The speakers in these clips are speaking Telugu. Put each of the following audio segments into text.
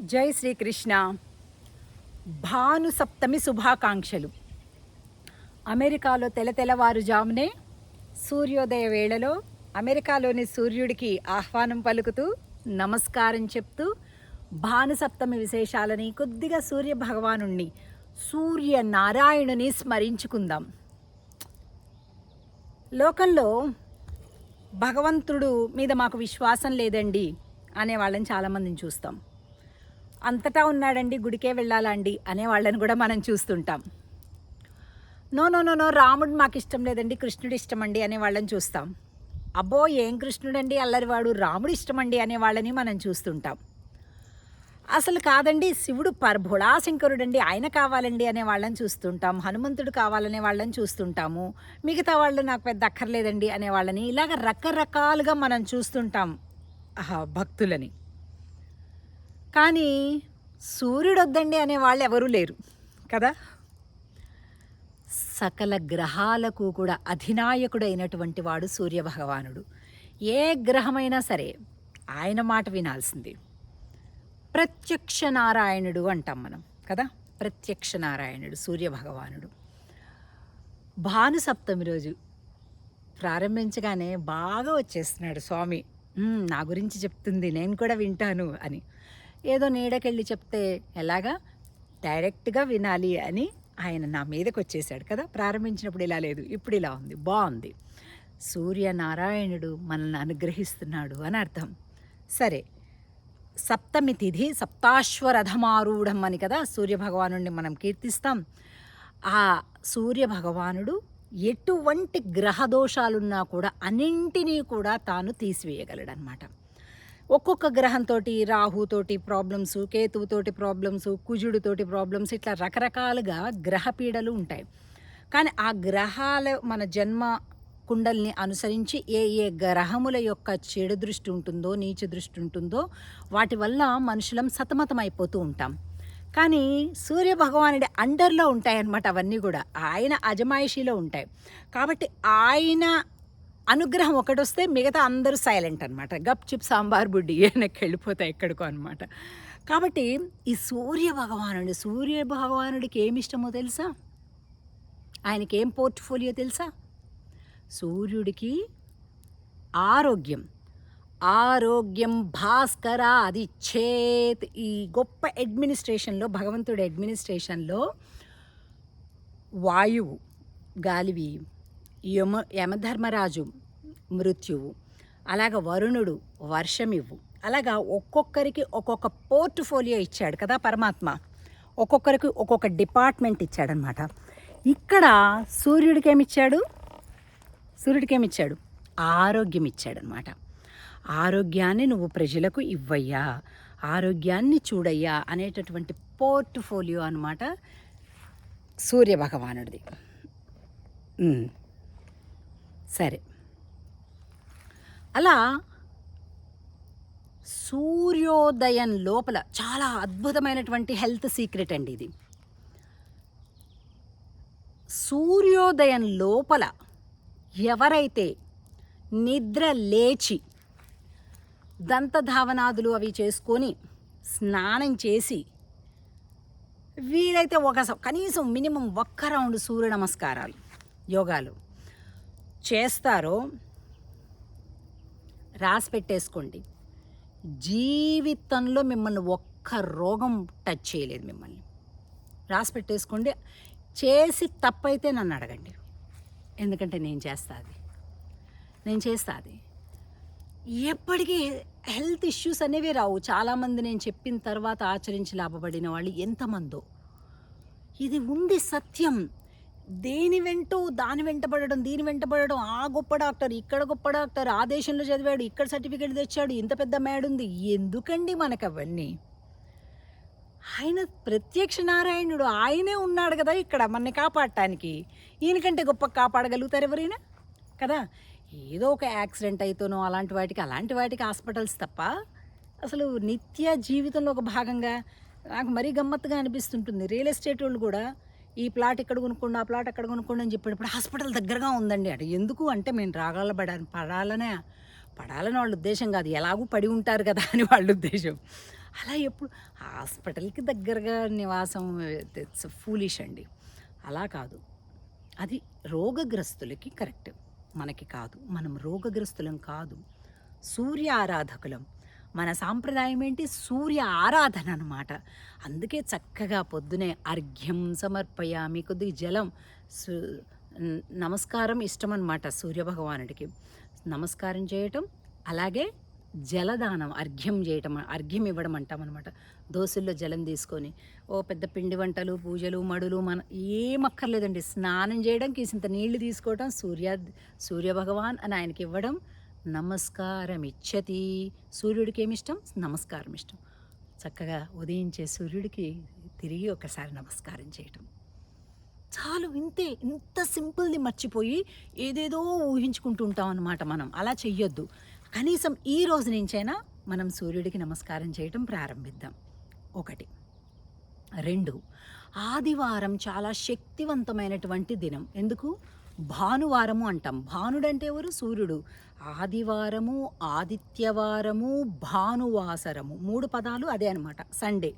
జై శ్రీకృష్ణ. భాను సప్తమి శుభాకాంక్షలు. అమెరికాలో తెలతెలవారుజామునే సూర్యోదయ వేళలో అమెరికాలోని సూర్యుడికి ఆహ్వానం పలుకుతూ నమస్కారం చెప్తూ భాను సప్తమి విశేషాలని కొద్దిగా సూర్య భగవానుణ్ణి సూర్య నారాయణుని స్మరించుకుందాం. లోకంలో భగవంతుడు మీద మాకు విశ్వాసం లేదండి అనే వాళ్ళని చాలామందిని చూస్తాం. అంతటా ఉన్నాడండి గుడికే వెళ్ళాలండి అనే వాళ్ళని కూడా మనం చూస్తుంటాం. నో నో నో నో రాముడు మాకు ఇష్టం లేదండి కృష్ణుడు ఇష్టం అండి అనే వాళ్ళని చూస్తాం. అబ్బో ఏం కృష్ణుడండి అల్లరివాడు రాముడు ఇష్టమండి అనే వాళ్ళని మనం చూస్తుంటాం. అసలు కాదండి శివుడు పర్భుళాశంకరుడండి ఆయన కావాలండి అనే వాళ్ళని చూస్తుంటాం హనుమంతుడు కావాలనే వాళ్ళని చూస్తుంటాము మిగతా వాళ్ళు నాకు పెద్ద అక్కర్లేదండి అనే వాళ్ళని ఇలాగ రకరకాలుగా మనం చూస్తుంటాం. భక్తులని. కానీ సూర్యుడు వద్దండి అనే వాళ్ళు ఎవరూ లేరు కదా? సకల గ్రహాలకు కూడా అధినాయకుడైనటువంటి వాడు సూర్యభగవానుడు. ఏ గ్రహమైనా సరే ఆయన మాట వినాల్సింది. ప్రత్యక్ష నారాయణుడు అంటాం మనం కదా? ప్రత్యక్ష నారాయణుడు సూర్యభగవానుడు. భాను సప్తమి రోజు ప్రారంభించగానే బాగా వచ్చేస్తున్నాడు స్వామి. నా గురించి చెప్తుంది నేను కూడా వింటాను అని. ఏదో నీడకెళ్ళి చెప్తే ఎలాగా? డైరెక్ట్గా వినాలి అని ఆయన నా మీదకి వచ్చేసాడు కదా ప్రారంభించినప్పుడు ఇలా లేదు ఇప్పుడు ఇలా ఉంది బాగుంది. సూర్యనారాయణుడు మనల్ని అనుగ్రహిస్తున్నాడు అని అర్థం. సరే సప్తమి తిథి సప్తాశ్వరథమారూఢం అని కదా సూర్యభగవానుడిని మనం కీర్తిస్తాం. ఆ సూర్యభగవానుడు ఎటువంటి గ్రహ దోషాలున్నా కూడా అన్నింటినీ కూడా తాను తీసివేయగలడనమాట ఒక్కొక్క గ్రహంతో రాహుతోటి ప్రాబ్లమ్స్ కేతువుతోటి ప్రాబ్లమ్స్ కుజుడితోటి ప్రాబ్లమ్స్ ఇట్లా రకరకాలుగా గ్రహ పీడలు ఉంటాయి. కానీ ఆ గ్రహాల మన జన్మ కుండల్ని అనుసరించి ఏ ఏ గ్రహముల యొక్క చెడు దృష్టి ఉంటుందో నీచ దృష్టి ఉంటుందో వాటి వల్ల మనుషులం సతమతం అయిపోతూ ఉంటాం. కానీ సూర్య భగవానుడి అండర్లో ఉంటాయన్నమాట అవన్నీ కూడా. ఆయన అజమాయిషీలో ఉంటాయి. కాబట్టి ఆయన అనుగ్రహం ఒకటొస్తే మిగతా అందరూ సైలెంట్ అనమాట గప్ చిప్ సాంబార్ బుడ్డి వెనక్కి వెళ్ళిపోతాయి ఎక్కడికో అనమాట కాబట్టి ఈ సూర్య భగవానుడు సూర్య భగవానుడికి ఏమి ఇష్టమో తెలుసా? ఆయనకి ఏం పోర్ట్ఫోలియో తెలుసా? సూర్యుడికి ఆరోగ్యం. ఆరోగ్యం భాస్కర అది చేత్ ఈ గొప్ప అడ్మినిస్ట్రేషన్లో భగవంతుడి అడ్మినిస్ట్రేషన్లో వాయువు గాలివి యమ యమధర్మరాజు మృత్యువు. అలాగ వరుణుడు వర్షమివ్వు. అలాగా ఒక్కొక్కరికి ఒక్కొక్క పోర్ట్ఫోలియో ఇచ్చాడు కదా పరమాత్మ. ఒక్కొక్కరికి ఒక్కొక్క డిపార్ట్మెంట్ ఇచ్చాడనమాట. ఇక్కడ సూర్యుడికి ఏమిచ్చాడు సూర్యుడికి ఏమిచ్చాడు ఆరోగ్యం ఇచ్చాడనమాట ఆరోగ్యాన్ని నువ్వు ప్రజలకు ఇవ్వయ్యా. ఆరోగ్యాన్ని చూడయ్యా అనేటటువంటి పోర్ట్ఫోలియో అనమాట సూర్య భగవానుడిది సరే. అలా సూర్యోదయం లోపల చాలా అద్భుతమైనటువంటి హెల్త్ సీక్రెట్ అండి ఇది. సూర్యోదయం లోపల ఎవరైతే నిద్ర లేచి దంతధావనాదులు అవి చేసుకొని స్నానం చేసి వీలైతే ఒక కనీసం మినిమం ఒక్క రౌండ్ సూర్య నమస్కారాలు యోగాలు. చేస్తారో రాసి పెట్టేసుకోండి. జీవితంలో మిమ్మల్ని ఒక్క రోగం టచ్ చేయలేదు మిమ్మల్ని. రాసి పెట్టేసుకోండి. చేసి తప్పైతే నన్ను అడగండి. ఎందుకంటే నేను చేస్తా అది. నేను చేస్తా అది. ఎప్పటికీ హెల్త్ ఇష్యూస్ అనేవి రావు. చాలామంది నేను చెప్పిన తర్వాత ఆచరించి లాభపడిన వాళ్ళు ఎంతమందో. ఇది ఉంది సత్యం. దేని వెంటూ దాని వెంటబడడం దీని వెంటబడడం ఆ గొప్ప డాక్టర్ ఇక్కడ గొప్ప డాక్టర్ ఆ దేశంలో చదివాడు ఇక్కడ సర్టిఫికేట్ తెచ్చాడు ఇంత పెద్ద మేడ ఉంది ఎందుకండి మనకు అవన్నీ ఆయన ప్రత్యక్ష నారాయణుడు ఆయనే ఉన్నాడు కదా ఇక్కడ మనని కాపాడటానికి. ఈయనకంటే గొప్ప కాపాడగలుగుతారు ఎవరైనా? కదా? ఏదో ఒక యాక్సిడెంట్ అయితేనో అలాంటి వాటికి అలాంటి వాటికి హాస్పిటల్స్ తప్ప అసలు నిత్య జీవితంలో ఒక భాగంగా నాకు మరీ గమ్మత్తుగా అనిపిస్తుంటుంది. రియల్ ఎస్టేట్ వాళ్ళు కూడా ఈ ప్లాట్ ఇక్కడ కొనుక్కోండి ఆ ప్లాట్ అక్కడ కొనుక్కోండి అని చెప్పాడు. ఇప్పుడు హాస్పిటల్ దగ్గరగా ఉందండి అటు ఎందుకు అంటే మేము రాగాల పడాలి పడాలనే పడాలని వాళ్ళ ఉద్దేశం కాదు. ఎలాగూ పడి ఉంటారు కదా అని వాళ్ళ ఉద్దేశం. అలా ఎప్పుడు హాస్పిటల్కి దగ్గరగా నివాసం ఇట్స్ ఫూలిష్ అండి. అలా కాదు. అది రోగగ్రస్తులకి కరెక్ట్. మనకి కాదు. మనం రోగగ్రస్తులం కాదు. సూర్య ఆరాధకులం. మన సాంప్రదాయం ఏంటి సూర్య ఆరాధన అనమాట అందుకే చక్కగా పొద్దునే అర్ఘ్యం సమర్పయామి కొద్ది జలం నమస్కారం ఇష్టం అనమాట సూర్యభగవానుడికి. నమస్కారం చేయటం అలాగే జలదానం అర్ఘ్యం చేయటం అర్ఘ్యం ఇవ్వడం అంటాం అనమాట దోశల్లో జలం తీసుకొని ఓ పెద్ద పిండి వంటలు పూజలు మడులు మన ఏమక్కర్లేదండి స్నానం చేయడం ఇంత నీళ్ళు తీసుకోవడం సూర్య సూర్యభగవాన్ అని ఆయనకి ఇవ్వడం నమస్కారం ఇచ్చతి సూర్యుడికి ఏమి ఇష్టం నమస్కారం ఇష్టం చక్కగా ఉదయించే సూర్యుడికి తిరిగి ఒకసారి నమస్కారం చేయటం. చాలు ఇంతే ఇంత సింపుల్ది మర్చిపోయి ఏదేదో ఊహించుకుంటూ ఉంటాం అనమాట మనం. అలా చెయ్యొద్దు. కనీసం ఈ రోజు నుంచైనా మనం సూర్యుడికి నమస్కారం చేయటం ప్రారంభిద్దాం. ఒకటి. రెండు. ఆదివారం చాలా శక్తివంతమైనటువంటి దినం. ఎందుకు? భానువారము అంటాం. భానుడు అంటే ఎవరు? సూర్యుడు. ఆదివారము ఆదిత్యవారము భానువాసరము. మూడు పదాలు అదే అనమాట సండే.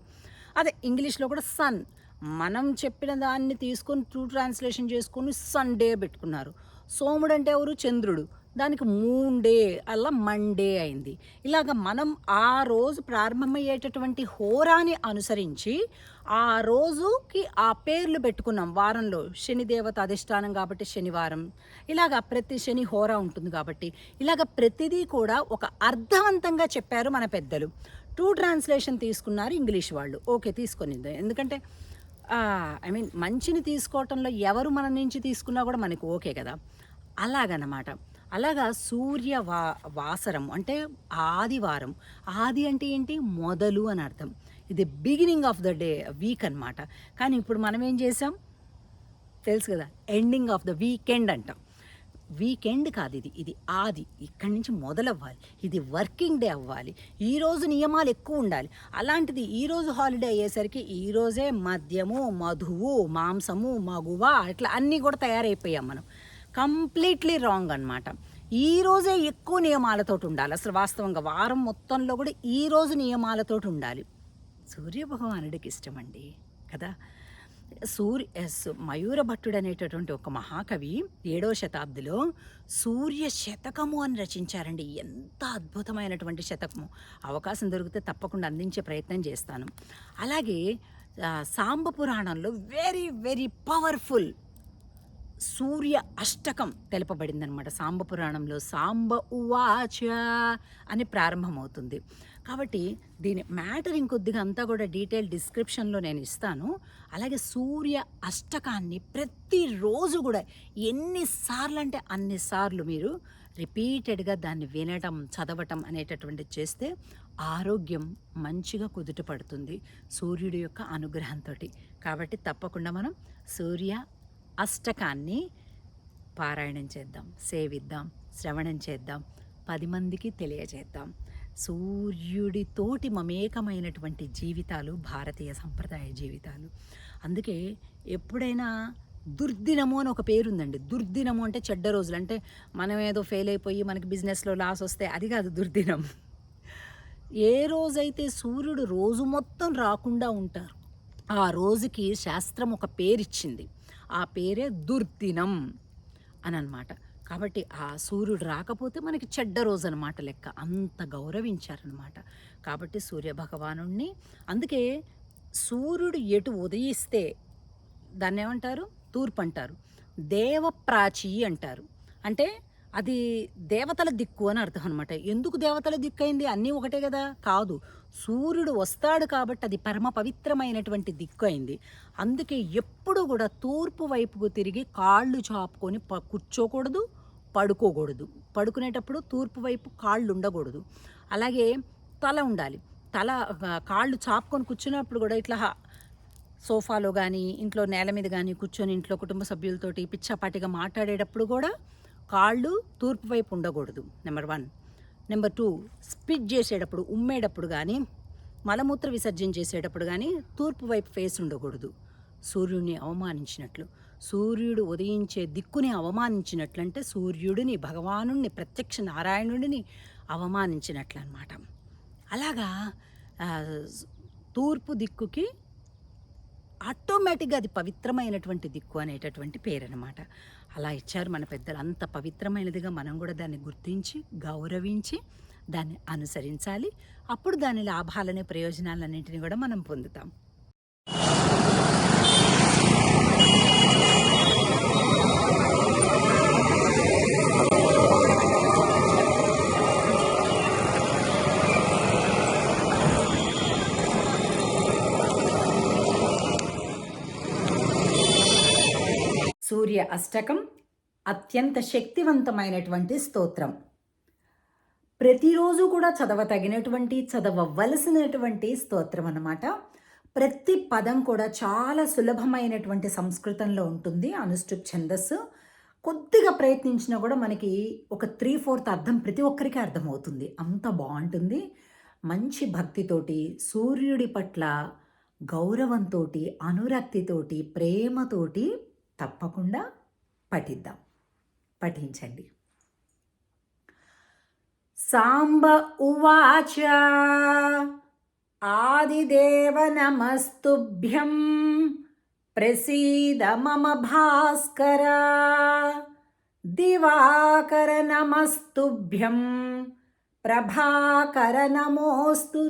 అదే ఇంగ్లీష్లో కూడా సన్. మనం చెప్పిన దాన్ని తీసుకొని ట్రూ ట్రాన్స్లేషన్ చేసుకొని సండే పెట్టుకున్నారు. సోముడు అంటే ఎవరు? చంద్రుడు. దానికి మూన్ డే అలా మండే అయింది. ఇలాగ మనం ఆ రోజు ప్రారంభమయ్యేటటువంటి హోరాని అనుసరించి ఆ రోజుకి ఆ పేర్లు పెట్టుకున్నాం. వారంలో శని దేవత అధిష్టానం కాబట్టి శనివారం. ఇలాగ ప్రతి శని హోరా ఉంటుంది కాబట్టి. ఇలాగ ప్రతిదీ కూడా ఒక అర్థవంతంగా చెప్పారు మన పెద్దలు. టూ ట్రాన్స్లేషన్ తీసుకున్నారు ఇంగ్లీష్ వాళ్ళు. ఓకే తీసుకొని ఎందుకంటే ఐ మీన్ మంచిని తీసుకోవటంలో ఎవరు మన నుంచి తీసుకున్నా కూడా మనకు ఓకే కదా. అలాగనమాట. అలాగా సూర్య వా వాసరం అంటే ఆదివారం. ఆది అంటే ఏంటి? మొదలు అని అర్థం. ఇది beginning of the day week అన్నమాట. కానీ ఇప్పుడు మనం ఏం చేసాం తెలుసు కదా ఎండింగ్ ఆఫ్ ద వీకెండ్ అంటాం. వీకెండ్ కాదు ఇది ఇది ఆది. ఇక్కడి నుంచి మొదలవ్వాలి. ఇది వర్కింగ్ డే అవ్వాలి. ఈరోజు నియమాలు ఎక్కువ ఉండాలి. అలాంటిది ఈ రోజు హాలిడే అయ్యేసరికి ఈ రోజే మద్యము మధువు మాంసము మగువ అట్లా అన్నీ కూడా తయారైపోయాం మనం. కంప్లీట్లీ రాంగ్ అనమాట ఈ రోజే ఎక్కువ నియమాలతోటి ఉండాలి. అసలు వాస్తవంగా వారం మొత్తంలో కూడా ఈ రోజు నియమాలతోటి ఉండాలి. సూర్యభగవానుడికి ఇష్టమండి కదా? సూర్య సు- మయూర భట్టుడు అనేటటువంటి ఒక మహాకవి ఏడవ శతాబ్దిలో సూర్య శతకము అని రచించారండి. ఎంత అద్భుతమైనటువంటి శతకము. అవకాశం దొరికితే తప్పకుండా అందించే ప్రయత్నం చేస్తాను. అలాగే సాంబ పురాణంలో వెరీ వెరీ పవర్ఫుల్ సూర్య అష్టకం తెలుపబడిందనమాట సాంబ పురాణంలో సాంబ ఉవాచ అని ప్రారంభమవుతుంది. కాబట్టి దీని మ్యాటర్ ఇంకొద్దిగా అంతా కూడా డీటెయిల్ డిస్క్రిప్షన్లో నేను ఇస్తాను. అలాగే సూర్య అష్టకాన్ని ప్రతిరోజు కూడా ఎన్నిసార్లు అంటే అన్నిసార్లు మీరు రిపీటెడ్గా దాన్ని వినటం చదవటం అనేటటువంటిది చేస్తే ఆరోగ్యం మంచిగా కుదుట పడుతుంది సూర్యుడి యొక్క అనుగ్రహంతో కాబట్టి తప్పకుండా మనం సూర్య అష్టకాన్ని పారాయణం చేద్దాం సేవిద్దాం శ్రవణం చేద్దాం పది మందికి తెలియజేద్దాం. సూర్యుడితోటి మమేకమైనటువంటి జీవితాలు భారతీయ సంప్రదాయ జీవితాలు. అందుకే ఎప్పుడైనా దుర్దినము అని ఒక పేరు ఉందండి దుర్దినము అంటే చెడ్డ రోజులు. అంటే మనం ఏదో ఫెయిల్ అయిపోయి మనకి బిజినెస్లో లాస్ వస్తే అది కాదు దుర్దినం. ఏ రోజైతే సూర్యుడు రోజు మొత్తం రాకుండా ఉంటారు ఆ రోజుకి శాస్త్రం ఒక పేరిచ్చింది. ఆ పేరే దుర్దినం అని అనమాట కాబట్టి ఆ సూర్యుడు రాకపోతే మనకి చెడ్డ రోజు అనమాట లెక్క. అంత గౌరవించారనమాట. కాబట్టి సూర్య భగవానుణ్ణి అందుకే సూర్యుడు ఎటు ఉదయిస్తే దాన్ని ఏమంటారు తూర్పు అంటారు దేవప్రాచి అంటారు అంటే అది దేవతల దిక్కు అని అర్థం అనమాట ఎందుకు దేవతల దిక్కు అయింది అన్నీ ఒకటే కదా? కాదు. సూర్యుడు వస్తాడు కాబట్టి అది పరమ పవిత్రమైనటువంటి దిక్కు అయింది. అందుకే ఎప్పుడు కూడా తూర్పు వైపుకు తిరిగి కాళ్ళు చాపుకొని ప కూర్చోకూడదు పడుకోకూడదు. పడుకునేటప్పుడు తూర్పు వైపు కాళ్ళు ఉండకూడదు. అలాగే తల ఉండాలి. తల కాళ్ళు చాపుకొని కూర్చున్నప్పుడు కూడా ఇట్లా హ- సోఫాలో కానీ ఇంట్లో నేల మీద కానీ కూర్చొని ఇంట్లో కుటుంబ సభ్యులతోటి పిచ్చాపాటిగా మాట్లాడేటప్పుడు కూడా కాళ్ళు తూర్పు వైపు ఉండకూడదు number one number two spit చేసేటప్పుడు ఉమ్మేటప్పుడు కానీ మలమూత్ర విసర్జన చేసేటప్పుడు కానీ తూర్పు వైపు ఫేస్ ఉండకూడదు. సూర్యుడిని అవమానించినట్లు సూర్యుడు ఉదయించే దిక్కుని అవమానించినట్లు అంటే సూర్యుడిని భగవానుణ్ణి ప్రత్యక్ష నారాయణుడిని అవమానించినట్లు అనమాట అలాగా తూర్పు దిక్కుకి ఆటోమేటిక్గా అది పవిత్రమైనటువంటి దిక్కు అనేటటువంటి పేరు అనమాట అలా ఇచ్చారు మన పెద్దలు. అంత పవిత్రమైనదిగా మనం కూడా దాన్ని గుర్తించి గౌరవించి దాన్ని అనుసరించాలి. అప్పుడు దాని లాభాలని ప్రయోజనాలన్నింటినీ కూడా మనం పొందుతాం. సూర్య అష్టకం అత్యంత శక్తివంతమైనటువంటి స్తోత్రం. ప్రతిరోజు కూడా చదవతగినటువంటి చదవవలసినటువంటి స్తోత్రం అన్నమాట. ప్రతి పదం కూడా చాలా సులభమైనటువంటి సంస్కృతంలో ఉంటుంది అనుష్టుప్ ఛందస్సు. కొద్దిగా ప్రయత్నించినా కూడా మనకి ఒక త్రీ ఫోర్త్ అర్థం ప్రతి ఒక్కరికి అర్థమవుతుంది. అంత బాగుంటుంది. మంచి భక్తితోటి సూర్యుడి పట్ల గౌరవంతో అనురక్తితోటి ప్రేమతోటి తప్పకుండా పఠిద్దాం. పఠించండి. సాంబ ఉవాచ ఆదిదేవ నమస్తుభ్యం ప్రసీద మమ భాస్కర దివాకర నమస్తుభ్యం ప్రభాకర నమోస్తు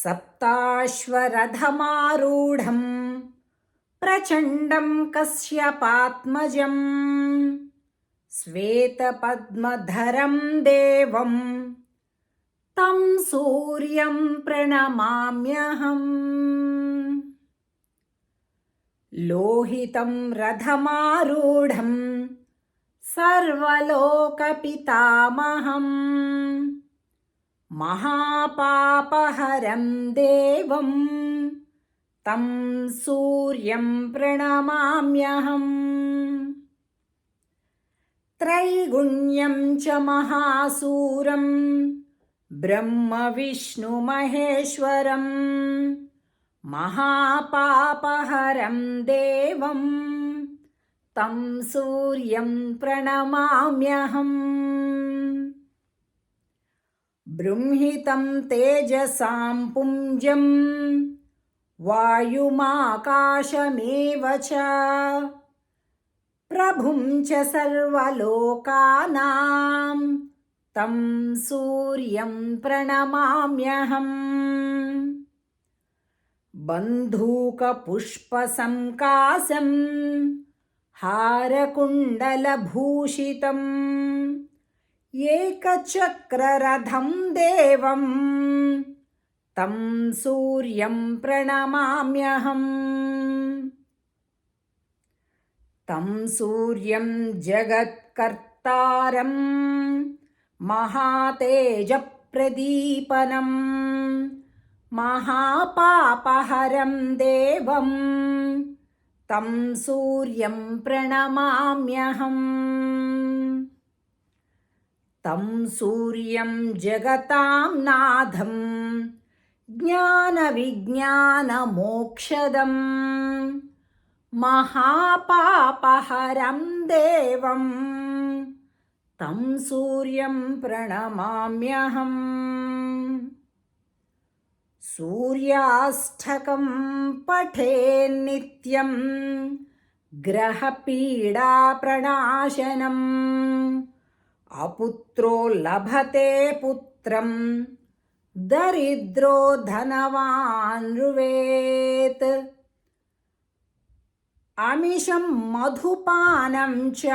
ते सप्ताश्वरथमारूढं प्रचण्डं कश्यपात्मजं श्वेतपद्मधरं देवं तं सूर्यं प्रणमाम्यहम् लोहितं रथमारूढं सर्वलोकपितामहम् महापापहरं देवं तं सूर्यं प्रणमाम्यहम्। त्रैगुण्यं च महासूरं ब्रह्मविष्णुमहेश्वरं महापापहरं देवं तं सूर्यं प्रणमाम्यहम् बृंहितं तेजसां पुञ्जं वायुमाकाशमेव च। प्रभुं च सर्वलोकानां तं सूर्यं प्रणमाम्यहम् बन्धूकपुष्पसङ्कासं हारकुण्डलभूषितम्। एकचक्ररथं देवं तं सूर्यं प्रणमाम्यहम्। तं सूर्यं जगत्कर्तारं महातेजप्रदीपनं। महापापहरं देवं तं सूर्यं प्रणमाम्यहम् तं सूर्यं जगतां नाथं ज्ञानविज्ञानमोक्षदं महापापहरं देवं तं सूर्यं प्रणमाम्यहम्। सूर्याष्टकं पठेन्नित्यं ग्रहपीडाप्रणाशनम् अपुत्रो लभते पुत्रं। दरिद्रो धनवान् अमिषं मधुपानं च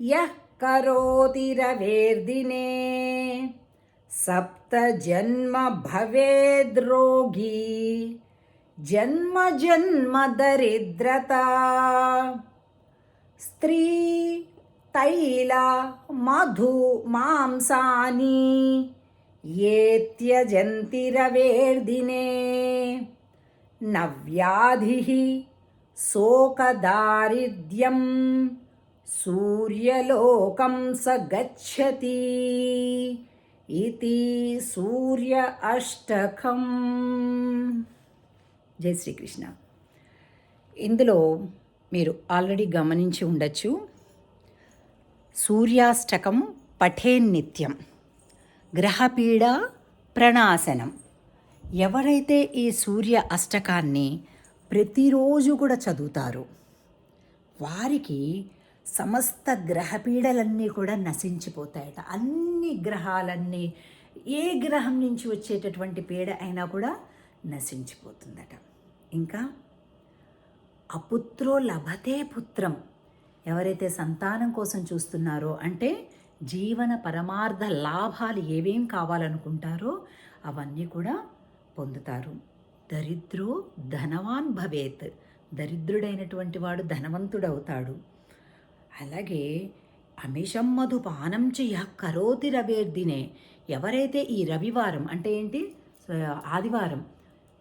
यः करोति रवेर्दिने। सप्तजन्म भवेद्रोगी जन्म जन्म दरिद्रता। स्त्री తైల మధు మాంసాని ఏత్యజంతిరవేర్దినే నవ్యాధి శోకదారిద్ర్యం సూర్యలోకం స గచ్చతి ఇది సూర్య అష్టకం. జై శ్రీకృష్ణ. ఇందులో మీరు ఆల్రెడీ గమనించి ఉండొచ్చు. సూర్యాష్టకం పఠేన్నిత్యం నిత్యం. గ్రహపీడ ప్రణాశనం ఎవరైతే ఈ సూర్య అష్టకాన్ని ప్రతిరోజు కూడా చదువుతారో వారికి సమస్త గ్రహపీడలన్నీ కూడా నశించిపోతాయట. అన్ని గ్రహాలన్నీ ఏ గ్రహం నుంచి వచ్చేటటువంటి పీడ అయినా కూడా నశించిపోతుందట. ఇంకా అపుత్రో లభతే పుత్రం. ఎవరైతే సంతానం కోసం చూస్తున్నారో అంటే జీవన పరమార్థ లాభాలు ఏవేం కావాలనుకుంటారో అవన్నీ కూడా పొందుతారు. దరిద్రో ధనవాన్ భవేత్. దరిద్రుడైనటువంటి వాడు ధనవంతుడవుతాడు. అలాగే అమిషం మధు పానం చెయ్య కరోతి రవేర్దినే. ఎవరైతే ఈ రవివారం అంటే ఏంటి? ఆదివారం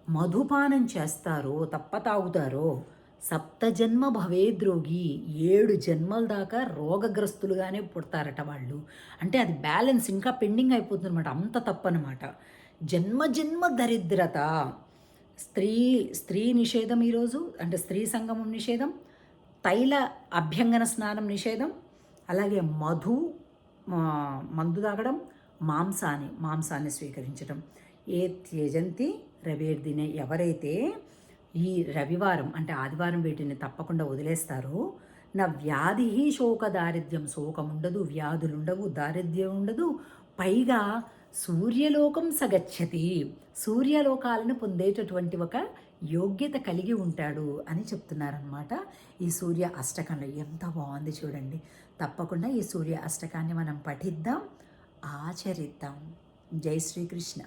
మధుపానం చేస్తారో తప్ప తాగుతారో సప్త జన్మ భవేద్రోగి ఏడు జన్మల దాకా రోగగ్రస్తులుగానే పుడతారట వాళ్ళు. అంటే అది బ్యాలెన్స్ ఇంకా పెండింగ్ అయిపోతుందన్నమాట. అంత తప్పనమాట జన్మ జన్మ దరిద్రత. స్త్రీ స్త్రీ నిషేధం ఈరోజు అంటే స్త్రీ సంగమం నిషేధం తైల అభ్యంగన స్నానం నిషేధం అలాగే మధు మందు తాగడం మాంసాన్ని మాంసాన్ని స్వీకరించడం ఏ త్యజంతి రవేర్దినే. ఎవరైతే ఈ రవివారం అంటే ఆదివారం వీటిని తప్పకుండా వదిలేస్తారు. నా వ్యాధి శోక దారిద్ర్యం. శోకం ఉండదు వ్యాధులు ఉండవు దారిద్ర్యం ఉండదు. పైగా సూర్యలోకం సగచ్చతి. సూర్యలోకాలను పొందేటటువంటి ఒక యోగ్యత కలిగి ఉంటాడు అని చెప్తున్నారనమాట ఈ సూర్య అష్టకంలో ఎంత బాగుంది చూడండి. తప్పకుండా ఈ సూర్య అష్టకాన్ని మనం పఠిద్దాం ఆచరిద్దాం. జై శ్రీకృష్ణ.